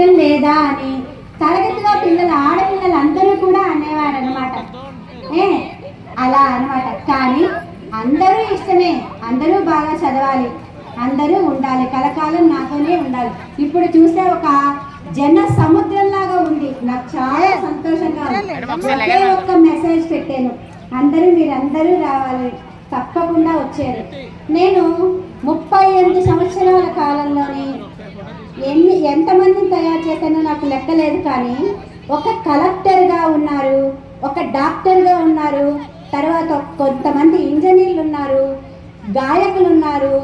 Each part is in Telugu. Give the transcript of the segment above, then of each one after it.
ఇష్టం లేదా అని? తరగతిలో పిల్లలు ఆడపిల్లలు అందరూ కూడా అనేవారు అనమాట ఏ? అలా అనమాట కానీ అందరూ ఇష్టమే. అందరూ బాగా చదవాలి. అందరూ ఉండాలి. కలకాలం నాతోనే ఉండాలి. ఇప్పుడు చూస్తే ఒక జన సముద్రంలాగా ఉంది. నాకు చాలా సంతోషంగా ఉంది. ఒకే ఒక్క మెసేజ్ పెట్టాను. అందరూ మీరందరూ రావాలి. తప్పకుండా వచ్చారు. నేను ముప్పై ఎనిమిది సంవత్సరాల కాలంలోని ఎన్ని ఎంతమందిని తయారు చేశానో నాకు లెక్కలేదు కానీ ఒక కలెక్టర్గా ఉన్నారు ఒక డాక్టర్గా ఉన్నారు తర్వాత కొంతమంది ఇంజనీర్లు ఉన్నారు గాయకులు ఉన్నారు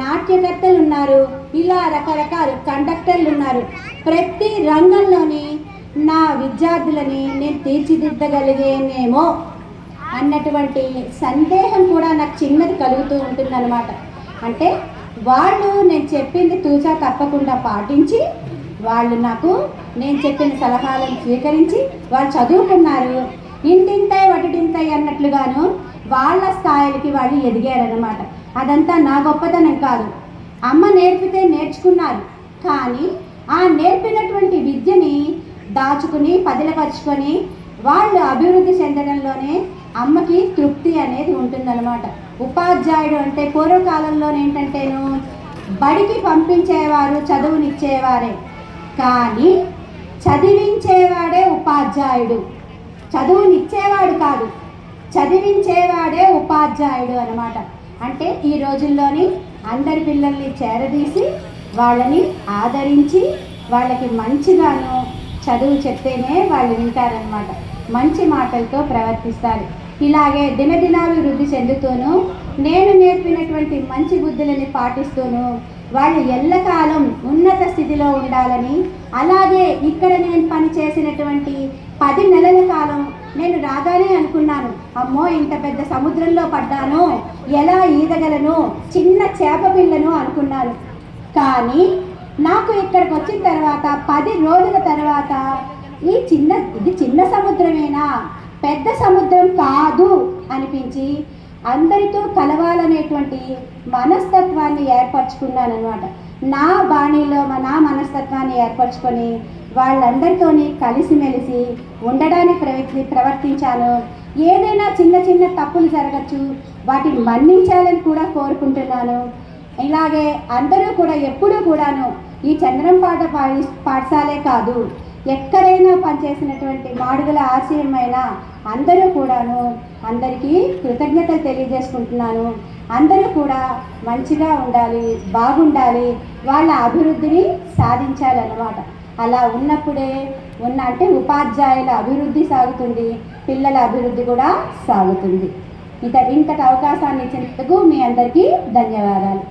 నాట్యకర్తలు ఉన్నారు ఇలా రకరకాల కండక్టర్లు ఉన్నారు. ప్రతి రంగంలోని నా విద్యార్థులని నేను తీర్చిదిద్దగలిగేనేమో అన్నటువంటి సందేహం కూడా నాకు చిన్నది కలుగుతూ ఉంటుందన్నమాట. అంటే వాళ్ళు నేను చెప్పింది తూచా తప్పకుండా పాటించి వాళ్ళు నాకు నేను చెప్పిన సలహాలను స్వీకరించి వాళ్ళు చదువుకున్నారు. ఇంటింతాయి వటింతాయి అన్నట్లుగాను వాళ్ళ స్థాయిలకి వాళ్ళు ఎదిగారనమాట అదంతా నా గొప్పతనం కాదు. అమ్మ నేర్పితే నేర్చుకున్నారు. కానీ ఆ నేర్పినటువంటి విద్యని దాచుకుని పదిలపరుచుకొని వాళ్ళు అభివృద్ధి చెందడంలోనే అమ్మకి తృప్తి అనేది ఉంటుందన్నమాట. ఉపాధ్యాయుడు అంటే పూర్వకాలంలో ఏంటంటేను బడికి పంపించేవారు చదువునిచ్చేవారే. కానీ చదివించేవాడే ఉపాధ్యాయుడు. చదువునిచ్చేవాడు కాదు చదివించేవాడే ఉపాధ్యాయుడు అనమాట అంటే ఈ రోజుల్లోని అందరి పిల్లల్ని చేరదీసి వాళ్ళని ఆదరించి వాళ్ళకి మంచిగాను చదువు చెప్తేనే వాళ్ళు వింటారనమాట మంచి మాటలతో ప్రవర్తిస్తారు. ఇలాగే దినదినాభివృద్ధి చెందుతూను నేను నేర్పినటువంటి మంచి బుద్ధులని పాటిస్తూను వాళ్ళు ఎల్లకాలం ఉన్నత స్థితిలో ఉండాలని అలాగే ఇక్కడ నేను పని చేసినటువంటి పది నెలల కాలం నేను రాగానే అనుకున్నాను అమ్మో ఇంత పెద్ద సముద్రంలో పడ్డాను ఎలా ఈదగలను చిన్న చేప పిల్లను అనుకున్నాను. కానీ నాకు ఇక్కడికి వచ్చిన తర్వాత పది రోజుల తర్వాత ఈ చిన్న ఇది చిన్న సముద్రమేనా? పెద్ద సముద్రం కాదు అనిపించి అందరితో కలవాలనేటువంటి మనస్తత్వాన్ని ఏర్పరచుకున్నాను అనమాట నా బాణీలో నా మనస్తత్వాన్ని ఏర్పరచుకొని వాళ్ళందరితోని కలిసిమెలిసి ఉండడానికి ప్రయత్ని ప్రవర్తించాను. ఏదైనా చిన్న చిన్న తప్పులు జరగచ్చు వాటిని మన్నించాలని కూడా కోరుకుంటున్నాను. ఇలాగే అందరూ కూడా ఎప్పుడూ కూడాను ఈ చంద్రం పాట పాఠశాలే కాదు ఎక్కడైనా పనిచేసినటువంటి మాడుగుల ఆశయమైన అందరూ కూడాను అందరికీ కృతజ్ఞతలు తెలియజేసుకుంటున్నాను. అందరూ కూడా మంచిగా ఉండాలి బాగుండాలి వాళ్ళ అభివృద్ధిని సాధించాలన్నమాట. అలా ఉన్నప్పుడే ఉన్న అంటే ఉపాధ్యాయుల అభివృద్ధి సాగుతుంది పిల్లల అభివృద్ధి కూడా సాగుతుంది. ఇంత ఇంతటి అవకాశాన్ని ఇచ్చినందుకు మీ అందరికీ ధన్యవాదాలు.